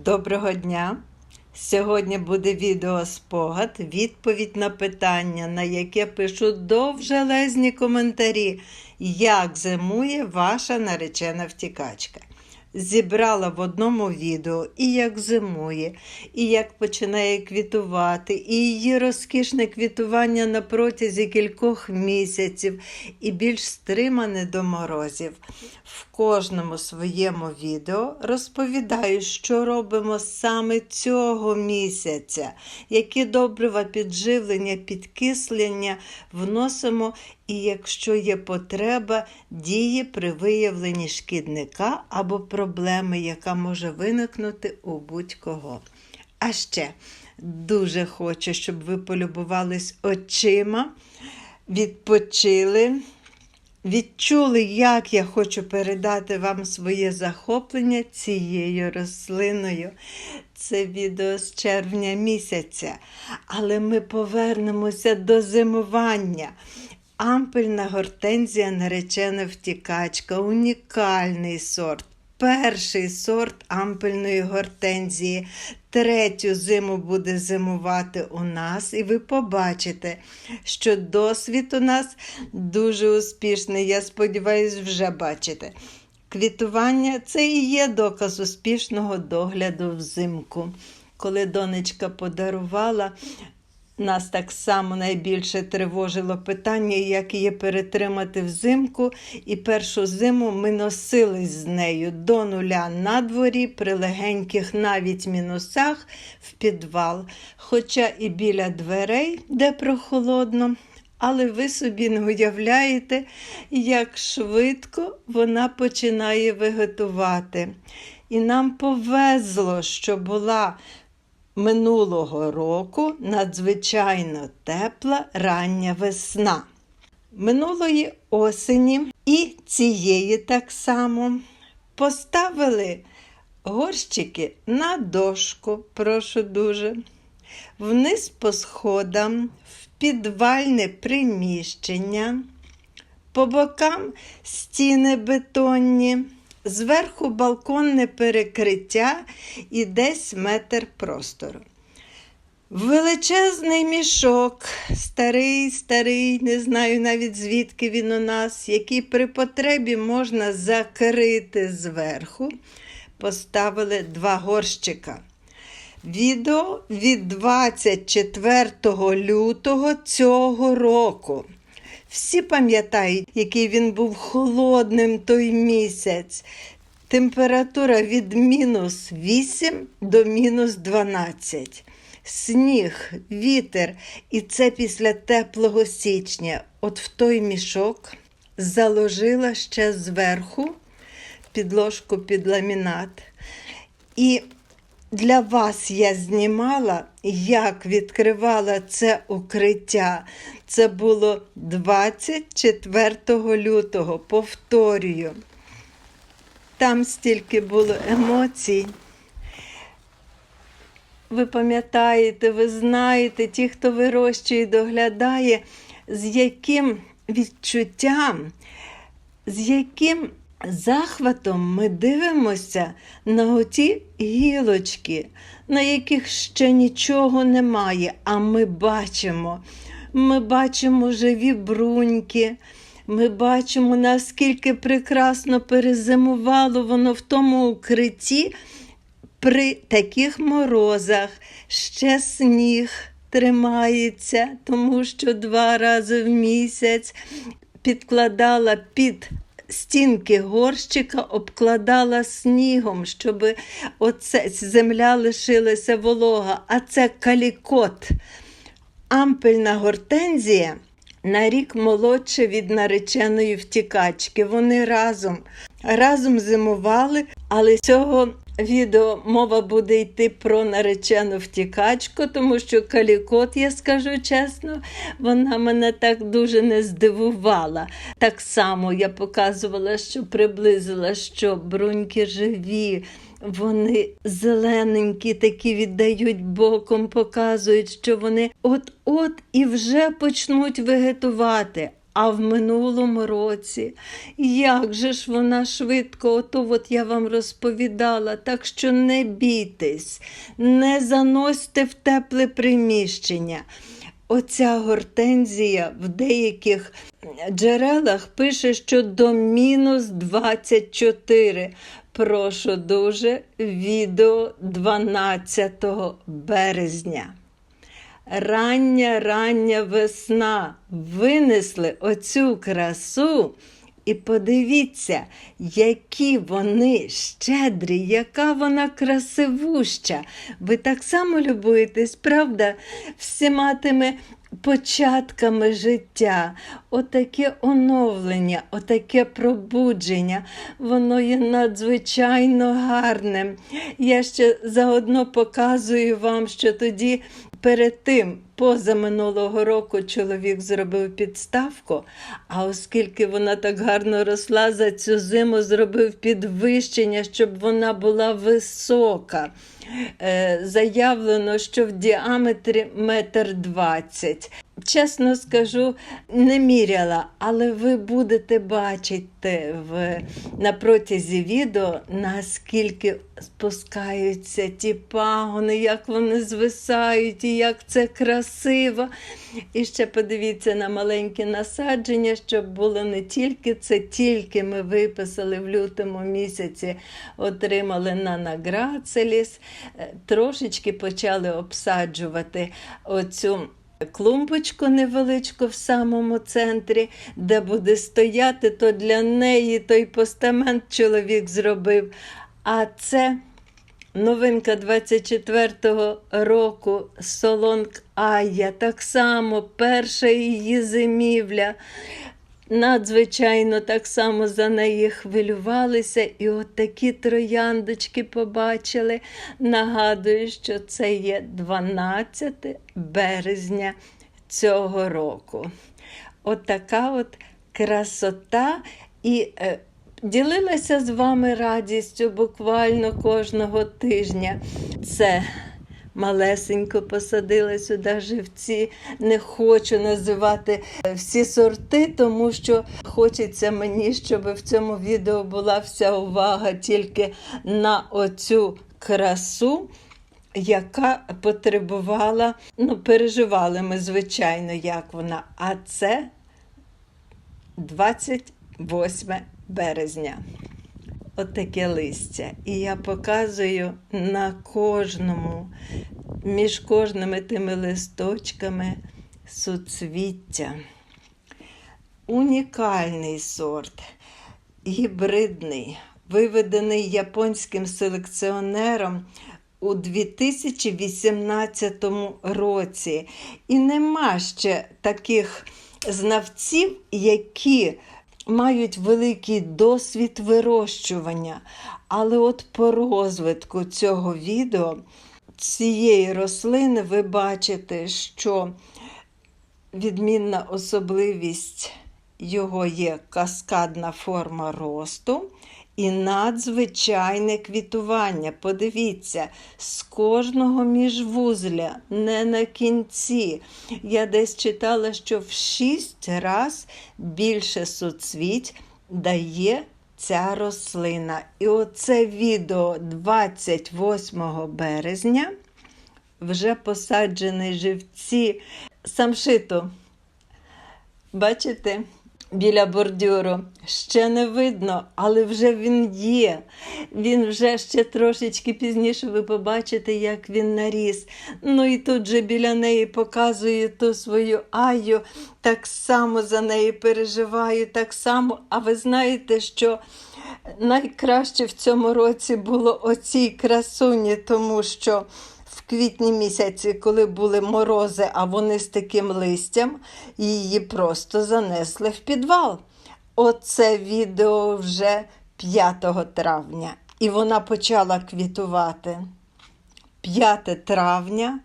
Доброго дня! Сьогодні буде відеоспогад, відповідь на питання, на яке пишу довжелезні коментарі, як зимує ваша наречена втікачка. Зібрала в одному відео і як зимує, і як починає квітувати, і її розкішне квітування на протязі кількох місяців, і більш стримане до морозів. В кожному своєму відео розповідаю, що робимо саме цього місяця, які добрива підживлення, підкислення вносимо, і якщо є потреба, дії при виявленні шкідника або проблеми, яка може виникнути у будь-кого. А ще дуже хочу, щоб ви полюбувались очима, відпочили. Відчули, як я хочу передати вам своє захоплення цією рослиною. Це відео з червня місяця. Але ми повернемося до зимування. Ампельна гортензія наречена втікачка, унікальний сорт. Перший сорт ампельної гортензії. Третю зиму буде зимувати у нас, і ви побачите, що досвід у нас дуже успішний. Я сподіваюся, вже бачите. Квітування це і є доказ успішного догляду взимку. Коли донечка подарувала, нас так само найбільше тривожило питання, як її перетримати взимку. І першу зиму ми носились з нею до нуля на дворі, при легеньких навіть мінусах в підвал. Хоча і біля дверей, де прохолодно. Але ви собі не уявляєте, як швидко вона починає вегетувати. І нам повезло, що була минулого року надзвичайно тепла рання весна. Минулої осені і цієї так само поставили горщики на дошку, прошу дуже, вниз по сходам, в підвальне приміщення, по бокам стіни бетонні. Зверху балконне перекриття і десь метр простору. Величезний мішок, старий, старий, не знаю навіть звідки він у нас, який при потребі можна закрити зверху, поставили два горщика. Відео від 24 лютого цього року. Всі пам'ятають, який він був холодним той місяць. Температура від мінус 8 до мінус 12. Сніг, вітер, і це після теплого січня. От в той мішок заложила ще зверху підложку під ламінат. І для вас я знімала, як відкривала це укриття. Це було 24 лютого. Повторюю. Там стільки було емоцій. Ви пам'ятаєте, ви знаєте, ті, хто вирощує доглядає, з яким відчуттям, з яким захватом ми дивимося на оті гілочки, на яких ще нічого немає, а ми бачимо. Ми бачимо живі бруньки. Ми бачимо, наскільки прекрасно перезимувало воно в тому укритті при таких морозах. Ще сніг тримається, тому що два рази в місяць підкладала під стінки горщика, обкладала снігом, щоб оце земля лишилася волога. А це калікот. Ампельна гортензія на рік молодше від нареченої втікачки. Вони разом разом зимували, але цього відео мова буде йти про наречену втікачку, тому що калікот, я скажу чесно, вона мене так дуже не здивувала. Так само я показувала, що приблизила, що бруньки живі. Вони зелененькі, такі віддають боком, показують, що вони от-от і вже почнуть вегетувати. А в минулому році, як же ж вона швидко, ото от я вам розповідала, так що не бійтесь, не заносьте в тепле приміщення. Оця гортензія в деяких джерелах пише, що до мінус 24. Прошу дуже, відео 12 березня. Рання рання весна винесли оцю красу. І подивіться, які вони щедрі, яка вона красивуща. Ви так само любуєтесь, правда, всіма тими початками життя, отаке оновлення, отаке пробудження, воно є надзвичайно гарним. Я ще заодно показую вам, що тоді перед тим, позаминулого року, чоловік зробив підставку, а оскільки вона так гарно росла, за цю зиму зробив підвищення, щоб вона була висока. Е, Заявлено, що в діаметрі метр двадцять. Чесно скажу, не міряла, але ви будете бачити в, на протязі відео, наскільки спускаються ті пагони, як вони звисають і як це красиво. І ще подивіться на маленькі насадження, щоб було не тільки це, тільки ми виписали в лютому місяці, отримали на награцеліс, Е, трошечки почали обсаджувати оцю. Клумбочку невеличку в самому центрі, де буде стояти, то для неї той постамент чоловік зробив. А це новинка 24-го року Солонг Ая. Так само перша її зимівля. Надзвичайно так само за неї хвилювалися, і от такі трояндочки побачили. Нагадую, що це є 12 березня цього року. От от красота. І е, ділилася з вами радістю буквально кожного тижня. Це малесенько посадила сюди живці. Не хочу називати е, всі сорти, тому що хочеться мені, щоб в цьому відео була вся увага тільки на оцю красу. Яка потребувала, ну, переживали ми, звичайно, як вона. А це 28 березня. Отаке листя. І я показую на кожному, між кожними тими листочками суцвіття. Унікальний сорт, гібридний, виведений японським селекціонером у 2018 році. І нема ще таких знавців, які мають великий досвід вирощування. Але от по розвитку цього відео, цієї рослини, ви бачите, що відмінна особливість його є каскадна форма росту. І надзвичайне квітування. Подивіться, з кожного міжвузля, не на кінці. Я десь читала, що в шість раз більше суцвіть дає ця рослина. І оце відео 28 березня вже посаджені живці самшиту. Бачите? Біля бордюру ще не видно, але вже він є. Він вже ще трошечки пізніше ви побачите, як він наріс. Ну і тут же біля неї показую ту свою аю, так само за неї переживаю, так само. А ви знаєте, що найкраще в цьому році було оцій красуні, тому що. Квітні місяці, коли були морози, а вони з таким листям, її просто занесли в підвал. Оце відео вже 5 травня. І вона почала квітувати. 5 травня.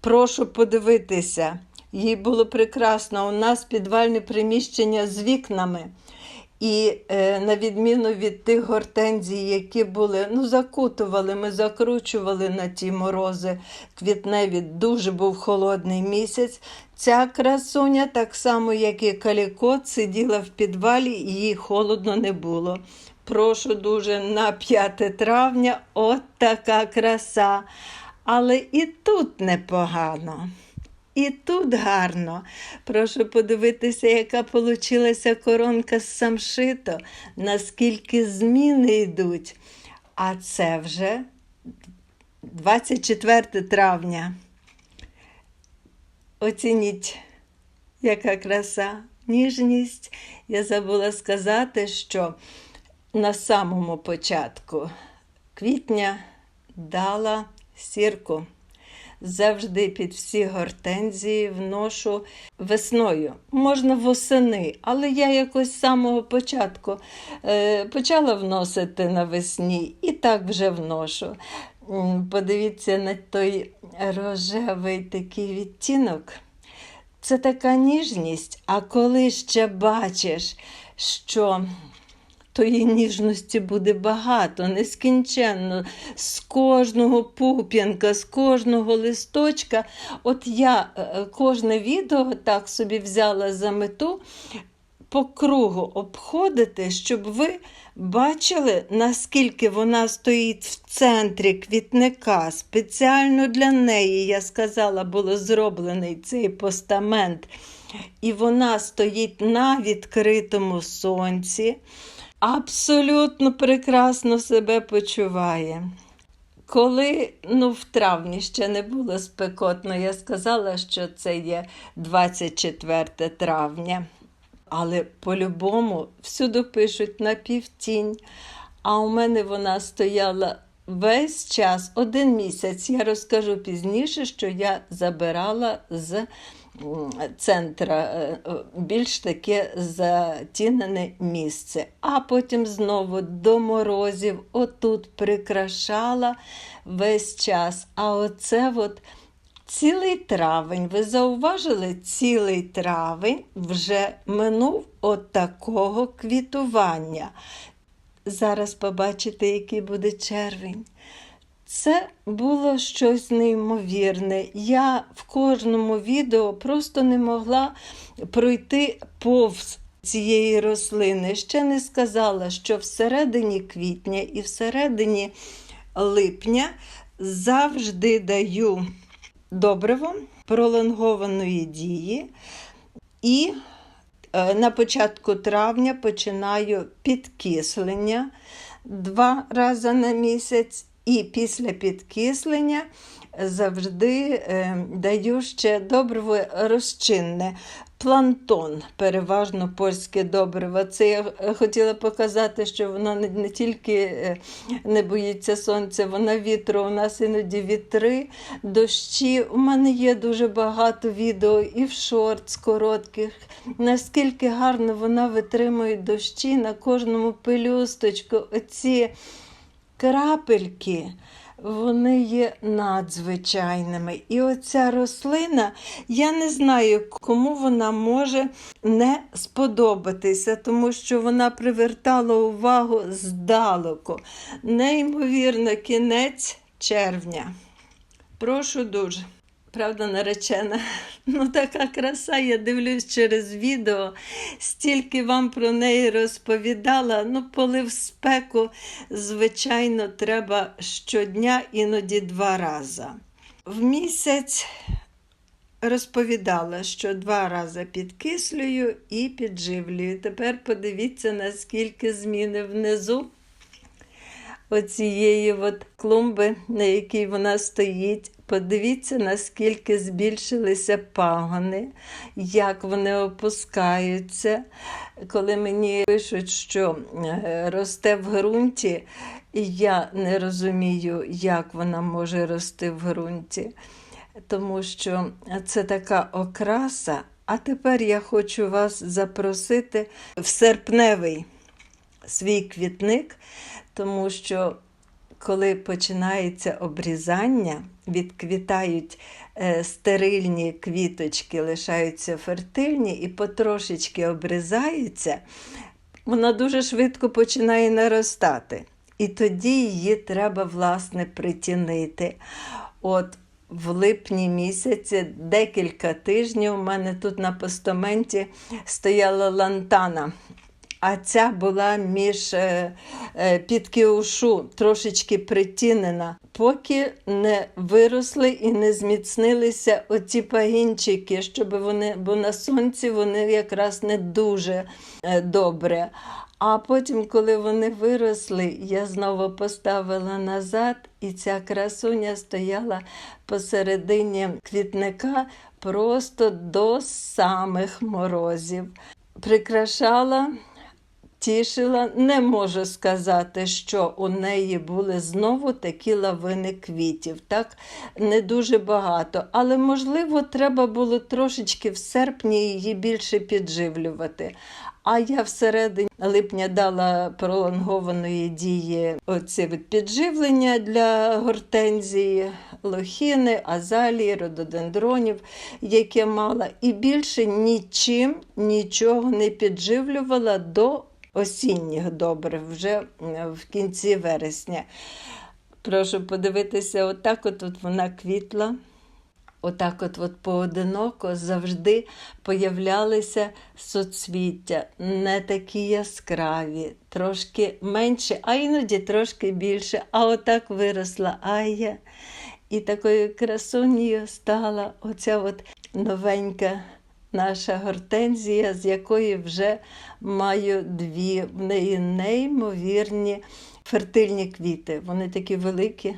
Прошу подивитися. Їй було прекрасно. У нас підвальне приміщення з вікнами. І е, на відміну від тих гортензій, які були, ну, закутували, ми закручували на ті морози квітневі, дуже був холодний місяць. Ця красуня, так само, як і калікот, сиділа в підвалі, і їй холодно не було. Прошу дуже на 5 травня, от така краса. Але і тут непогано. І тут гарно. Прошу подивитися, яка получилася коронка з самшито, наскільки зміни йдуть. А це вже 24 травня. Оцініть, яка краса, ніжність. Я забула сказати, що на самому початку квітня дала сірку. Завжди під всі гортензії вношу весною. Можна восени, але я якось з самого початку е, почала вносити навесні і так вже вношу. Подивіться на той рожевий такий відтінок. Це така ніжність, а коли ще бачиш, що тої ніжності буде багато, нескінченно, з кожного пуп'янка, з кожного листочка. От я е, кожне відео так собі взяла за мету по кругу обходити, щоб ви бачили, наскільки вона стоїть в центрі квітника. Спеціально для неї, я сказала, було зроблений цей постамент. І вона стоїть на відкритому сонці, абсолютно прекрасно себе почуває. Коли ну, в травні ще не було спекотно, я сказала, що це є 24 травня. Але по-любому всюди пишуть на півтінь. А у мене вона стояла весь час, один місяць. Я розкажу пізніше, що я забирала з центра е, більш таке затінене місце. А потім знову до морозів отут прикрашала весь час. А оце от. Цілий травень, ви зауважили, цілий травень вже минув от такого квітування. Зараз побачите, який буде червень. Це було щось неймовірне. Я в кожному відео просто не могла пройти повз цієї рослини. Ще не сказала, що всередині квітня і всередині липня завжди даю добриво пролонгованої дії. І е, на початку травня починаю підкислення два рази на місяць, і після підкислення завжди е, даю ще добриво розчинне. Плантон, переважно польське добриво. Це я хотіла показати, що воно не, тільки е, не боїться сонця, вона вітру. У нас іноді вітри, дощі. У мене є дуже багато відео і в шортс коротких. Наскільки гарно вона витримує дощі на кожному пелюсточку. Оці крапельки. Вони є надзвичайними. І оця рослина, я не знаю, кому вона може не сподобатися, тому що вона привертала увагу здалеку. Неймовірно, кінець червня. Прошу дуже. Правда, наречена. Ну, така краса, я дивлюсь через відео, стільки вам про неї розповідала. Ну, полив спеку, звичайно, треба щодня, іноді два рази. В місяць розповідала, що два рази підкислюю і підживлюю. Тепер подивіться, наскільки зміни внизу оцієї от клумби, на якій вона стоїть. Подивіться, наскільки збільшилися пагони, як вони опускаються. Коли мені пишуть, що е, росте в ґрунті, і я не розумію, як вона може рости в ґрунті, тому що це така окраса. А тепер я хочу вас запросити в серпневий свій квітник, тому що коли починається обрізання, відквітають е, стерильні квіточки, лишаються фертильні і потрошечки обрізаються. вона дуже швидко починає наростати. І тоді її треба, власне, притінити. От в липні місяці, декілька тижнів, у мене тут на постаменті стояла лантана. А ця була між е, е, під кіушу, трошечки притінена, поки не виросли і не зміцнилися оці пагінчики, щоб вони, бо на сонці вони якраз не дуже е, добре. А потім, коли вони виросли, я знову поставила назад, і ця красуня стояла посередині квітника просто до самих морозів. Прикрашала тішила. Не можу сказати, що у неї були знову такі лавини квітів. Так, не дуже багато. Але, можливо, треба було трошечки в серпні її більше підживлювати. А я всередині липня дала пролонгованої дії від підживлення для гортензії, лохіни, азалії, рододендронів, яке мала. І більше нічим нічого не підживлювала до осінніх добрив, вже в кінці вересня. Прошу подивитися, отак от, от вона квітла. Отак от, от поодиноко завжди появлялися соцвіття, не такі яскраві, трошки менше, а іноді трошки більше. А отак виросла Ая. І такою красунею стала оця от новенька наша гортензія, з якої вже маю дві. В неї неймовірні фертильні квіти. Вони такі великі.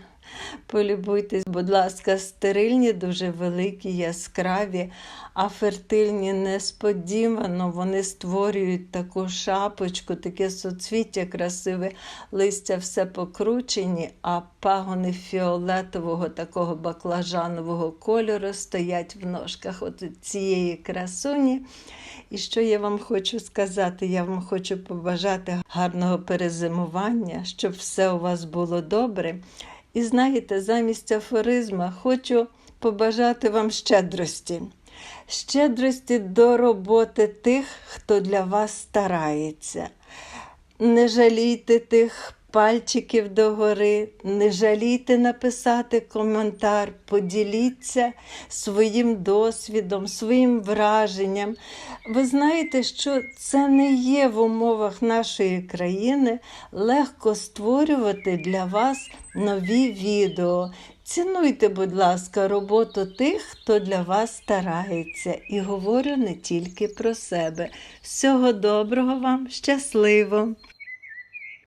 Полюбуйтесь, будь ласка, стерильні, дуже великі, яскраві, а фертильні несподівано вони створюють таку шапочку, таке соцвіття красиве, листя все покручені, а пагони фіолетового, такого баклажанового кольору стоять в ножках от цієї красуні. І що я вам хочу сказати? Я вам хочу побажати гарного перезимування, щоб все у вас було добре. І знаєте, замість афоризма хочу побажати вам щедрості. Щедрості до роботи тих, хто для вас старається. Не жалійте тих пальчиків догори, не жалійте написати коментар, поділіться своїм досвідом, своїм враженням. Ви знаєте, що це не є в умовах нашої країни легко створювати для вас нові відео. Цінуйте, будь ласка, роботу тих, хто для вас старається. І говорю не тільки про себе. Всього доброго вам, щасливо!